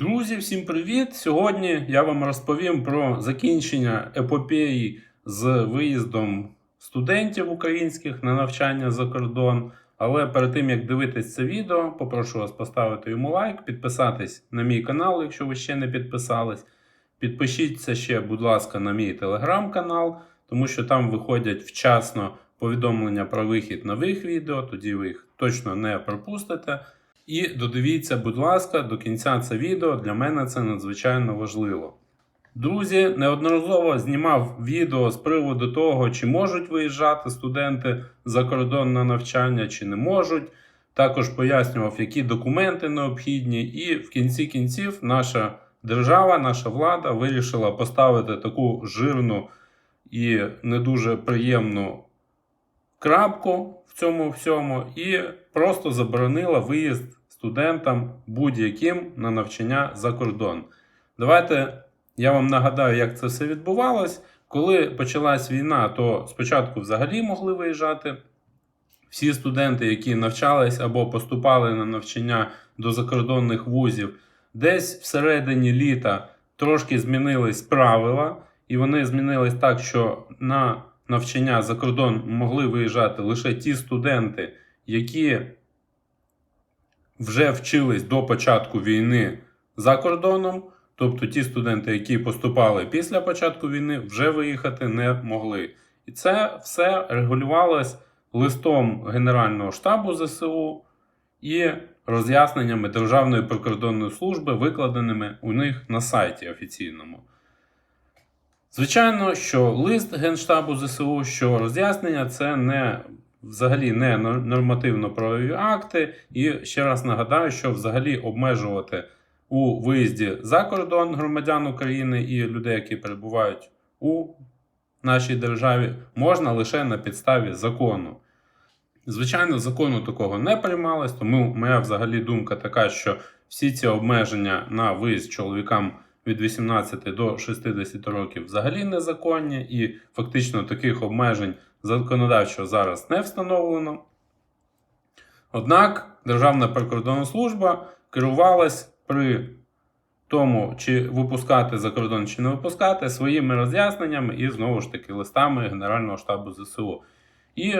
Друзі, всім привіт! Сьогодні я вам розповім про закінчення епопеї з виїздом студентів українських на навчання за кордон. Але перед тим як дивитись це відео, попрошу вас поставити йому лайк, підписатись на мій канал, якщо ви ще не підписались. Підпишіться ще, будь ласка, на мій телеграм-канал, тому що там виходять вчасно повідомлення про вихід нових відео, тоді ви їх точно не пропустите. І додивіться, будь ласка, до кінця це відео. Для мене це надзвичайно важливо. Друзі, неодноразово знімав відео з приводу того, чи можуть виїжджати студенти за кордон на навчання, чи не можуть. Також пояснював, які документи необхідні, і в кінці кінців наша держава, наша влада вирішила поставити таку жирну і не дуже приємну крапку в цьому всьому і просто заборонила виїзд студентам будь-яким на навчання за кордон. Давайте я вам нагадаю, як це все відбувалось. Коли почалась війна, то спочатку взагалі могли виїжджати. Всі студенти, які навчались або поступали на навчання до закордонних вузів, десь всередині літа трошки змінились правила, і вони змінились так, що на навчання за кордон могли виїжджати лише ті студенти, які вже вчились до початку війни за кордоном. Тобто ті студенти, які поступали після початку війни, вже виїхати не могли. І це все регулювалось листом Генерального штабу ЗСУ і роз'ясненнями Державної прикордонної служби, викладеними у них на сайті офіційному. Звичайно, що лист Генштабу ЗСУ, що роз'яснення це не взагалі не нормативно-правові акти. І ще раз нагадаю, що взагалі обмежувати у виїзді за кордон громадян України і людей, які перебувають у нашій державі, можна лише на підставі закону. Звичайно, закону такого не приймалось, тому моя взагалі думка така, що всі ці обмеження на виїзд чоловікам від 18 до 60 років взагалі незаконні, і фактично таких обмежень законодавчо зараз не встановлено. Однак Державна прикордонна служба керувалась при тому, чи випускати за кордон, чи не випускати, своїми роз'ясненнями і знову ж таки листами Генерального штабу ЗСУ. І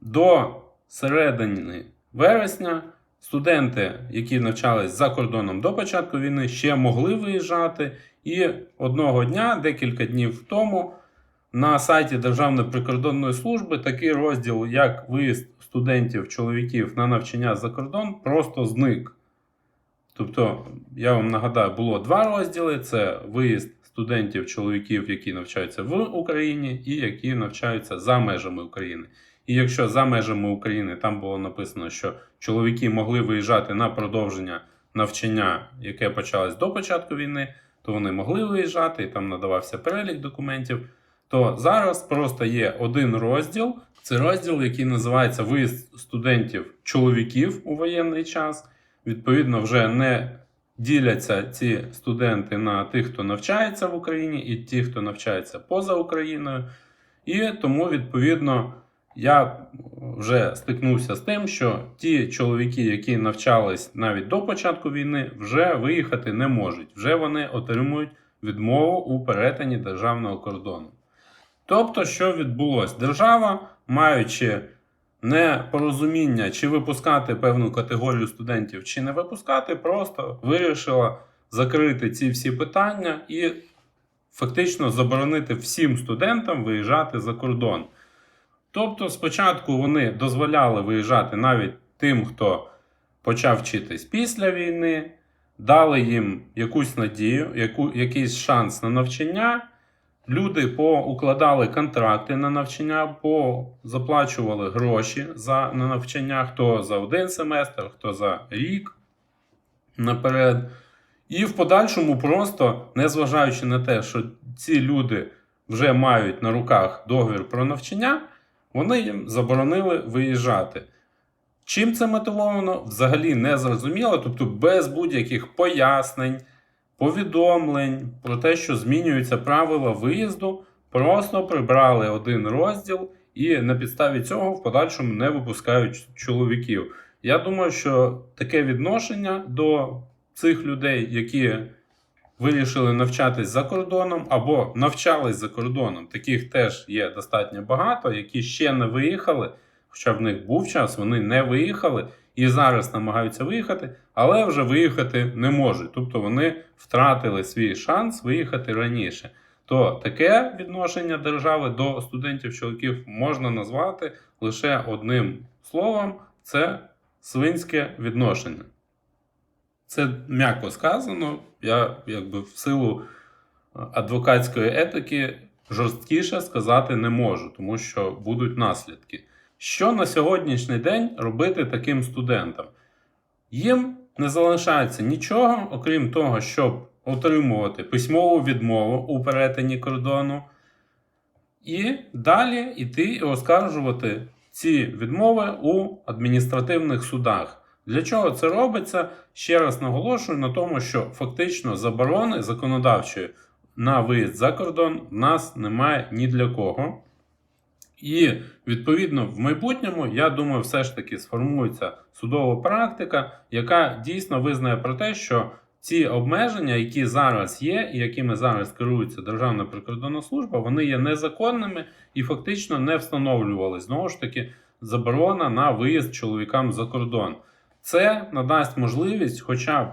до середини вересня студенти, які навчались за кордоном до початку війни, ще могли виїжджати. І одного дня, декілька днів тому, на сайті Державної прикордонної служби такий розділ, як виїзд студентів, чоловіків на навчання за кордон, просто зник. Тобто, я вам нагадаю, було два розділи: це виїзд студентів, чоловіків, які навчаються в Україні, і які навчаються за межами України. І якщо за межами України там було написано, що чоловіки могли виїжджати на продовження навчання, яке почалось до початку війни, то вони могли виїжджати, і там надавався перелік документів. То зараз просто є один розділ. Це розділ, який називається Виїзд студентів чоловіків у воєнний час. Відповідно, вже не діляться ці студенти на тих, хто навчається в Україні, і ті, хто навчається поза Україною. І тому, відповідно, я вже стикнувся з тим, що ті чоловіки, які навчались навіть до початку війни, вже виїхати не можуть. Вже вони отримують відмову у перетині державного кордону. Тобто, що відбулося? Держава, маючи непорозуміння, чи випускати певну категорію студентів, чи не випускати, просто вирішила закрити ці всі питання і фактично заборонити всім студентам виїжджати за кордон. Тобто, спочатку вони дозволяли виїжджати навіть тим, хто почав вчитись після війни, дали їм якусь надію, яку, якийсь шанс на навчання. Люди поукладали контракти на навчання, позаплачували гроші за на навчання, хто за один семестр, хто за рік наперед. І в подальшому, просто, незважаючи на те, що ці люди вже мають на руках договір про навчання, вони їм заборонили виїжджати. Чим це мотивовано, взагалі не зрозуміло, тобто без будь-яких пояснень повідомлень про те, що змінюються правила виїзду, просто прибрали один розділ і на підставі цього в подальшому не випускають чоловіків. Я думаю, що таке відношення до цих людей, які вирішили навчатись за кордоном або навчались за кордоном. Таких теж є достатньо багато, які ще не виїхали, хоча в них був час, вони не виїхали і зараз намагаються виїхати, але вже виїхати не можуть. Тобто вони втратили свій шанс виїхати раніше. То таке відношення держави до студентів-чоловіків можна назвати лише одним словом: це свинське відношення. Це м'яко сказано. Я якби в силу е, адвокатської етики жорсткіше сказати не можу, тому що будуть наслідки. Що на сьогоднішній день робити таким студентам? Їм не залишається нічого, окрім того, щоб отримувати письмову відмову у перетині кордону, і далі йти і оскаржувати ці відмови у адміністративних судах. Для чого це робиться? Ще раз наголошую на тому, що фактично заборони законодавчої на виїзд за кордон в нас немає ні для кого. І відповідно в майбутньому, я думаю, все ж таки сформується судова практика, яка дійсно визнає про те, що ці обмеження, які зараз є, і якими зараз керується Державна прикордонна служба, вони є незаконними і фактично не встановлювали знову ж таки заборона на виїзд чоловікам за кордон. Це надасть можливість, хоча б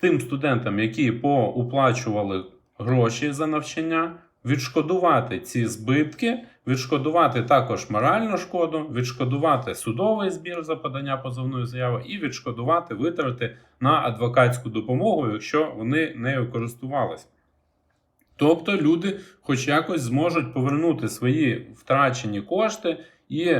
тим студентам, які поуплачували гроші за навчання, відшкодувати ці збитки, відшкодувати також моральну шкоду, відшкодувати судовий збір за подання позовної заяви і відшкодувати витрати на адвокатську допомогу, якщо вони нею користувалися. Тобто люди, хоч якось, зможуть повернути свої втрачені кошти і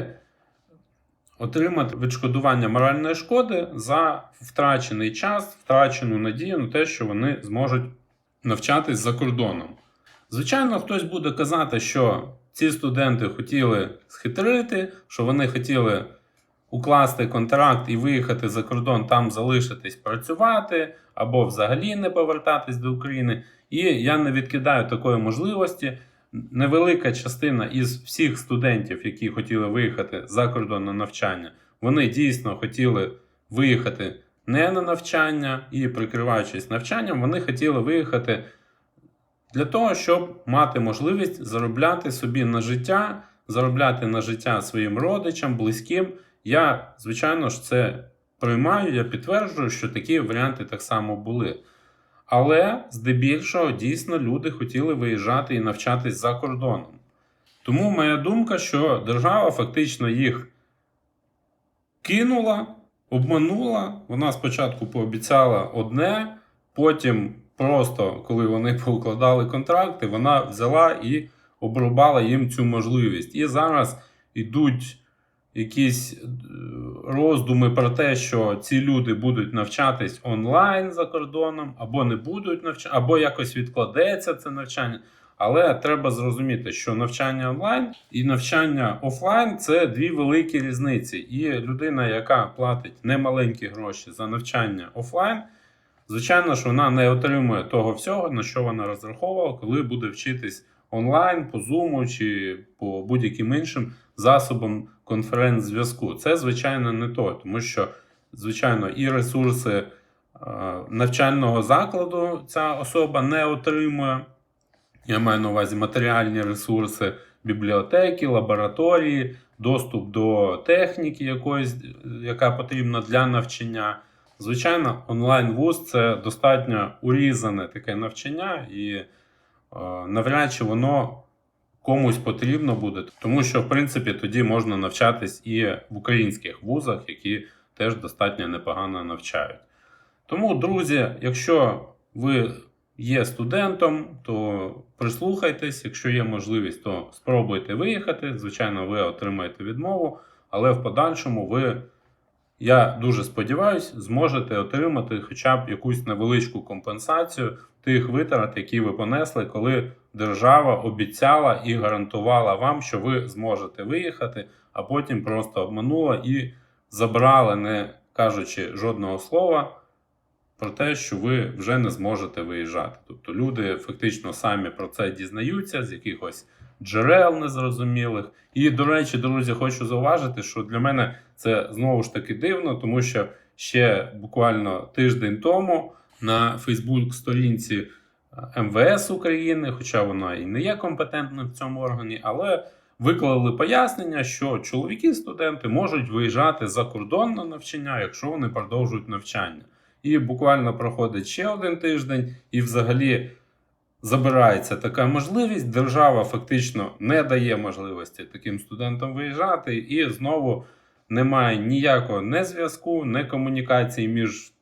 отримати відшкодування моральної шкоди за втрачений час, втрачену надію на те, що вони зможуть навчатись за кордоном. Звичайно, хтось буде казати, що ці студенти хотіли схитрити, що вони хотіли укласти контракт і виїхати за кордон, там залишитись працювати, або взагалі не повертатись до України. І я не відкидаю такої можливості. Невелика частина із всіх студентів, які хотіли виїхати за кордон на навчання, вони дійсно хотіли виїхати не на навчання і, прикриваючись навчанням, вони хотіли виїхати для того, щоб мати можливість заробляти собі на життя, заробляти на життя своїм родичам, близьким. Я, звичайно ж, це приймаю, я підтверджую, що такі варіанти так само були. Але здебільшого дійсно люди хотіли виїжджати і навчатись за кордоном. Тому моя думка, що держава фактично їх кинула, обманула. Вона спочатку пообіцяла одне, потім, просто коли вони поукладали контракти, вона взяла і обрубала їм цю можливість. І зараз йдуть якісь е, роздуми про те, що ці люди будуть навчатись онлайн за кордоном, або не будуть навчати, або якось відкладеться це навчання. Але треба зрозуміти, що навчання онлайн і навчання офлайн це дві великі різниці. І людина, яка платить немаленькі гроші за навчання офлайн, звичайно ж, вона не отримує того всього, на що вона розраховувала, коли буде вчитись онлайн, по Zoom чи по будь-яким іншим засобам конференц-зв'язку. Це, звичайно, не то, тому що, звичайно, і ресурси е, навчального закладу ця особа не отримує. Я маю на увазі матеріальні ресурси, бібліотеки, лабораторії, доступ до техніки, якоїсь, яка потрібна для навчання. Звичайно, онлайн-вуз це достатньо урізане таке навчання, і е, навряд чи воно комусь потрібно буде, тому що, в принципі, тоді можна навчатись і в українських вузах, які теж достатньо непогано навчають. Тому, друзі, якщо ви є студентом, то прислухайтесь, якщо є можливість, то спробуйте виїхати. Звичайно, ви отримаєте відмову, але в подальшому ви, я дуже сподіваюся, зможете отримати хоча б якусь невеличку компенсацію тих витрат, які ви понесли, коли держава обіцяла і гарантувала вам, що ви зможете виїхати, а потім просто обманула і забрала, не кажучи жодного слова про те, що ви вже не зможете виїжджати. Тобто люди фактично самі про це дізнаються з якихось джерел незрозумілих. І, до речі, друзі, хочу зауважити, що для мене це знову ж таки дивно, тому що ще буквально тиждень тому на Фейсбук-сторінці е, МВС України, хоча вона і не є компетентним в цьому органі, але виклали пояснення, що чоловіки-студенти можуть виїжджати за кордон на навчання, якщо вони продовжують навчання. І буквально проходить ще один тиждень, і взагалі забирається така можливість. Держава фактично не дає можливості таким студентам виїжджати, і знову немає ніякого не зв'язку, не комунікації між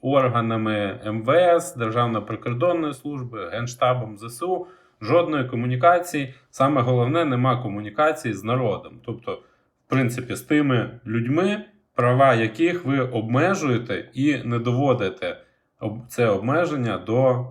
органами МВС, Державної прикордонної служби, Генштабом ЗСУ. Жодної комунікації. Саме головне, нема комунікації з народом. Тобто, в принципі, з тими людьми, права яких ви обмежуєте і не доводите це обмеження до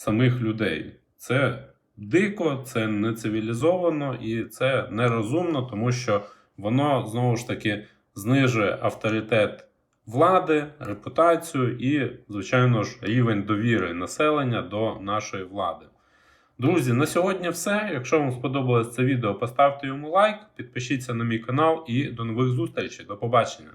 самих людей. Це дико, це не цивілізовано і це нерозумно, тому що воно знову ж таки знижує авторитет влади, репутацію і, звичайно ж, рівень довіри населення до нашої влади. Друзі, на сьогодні все. Якщо вам сподобалось це відео, поставте йому лайк, підпишіться на мій канал і до нових зустрічей. До побачення!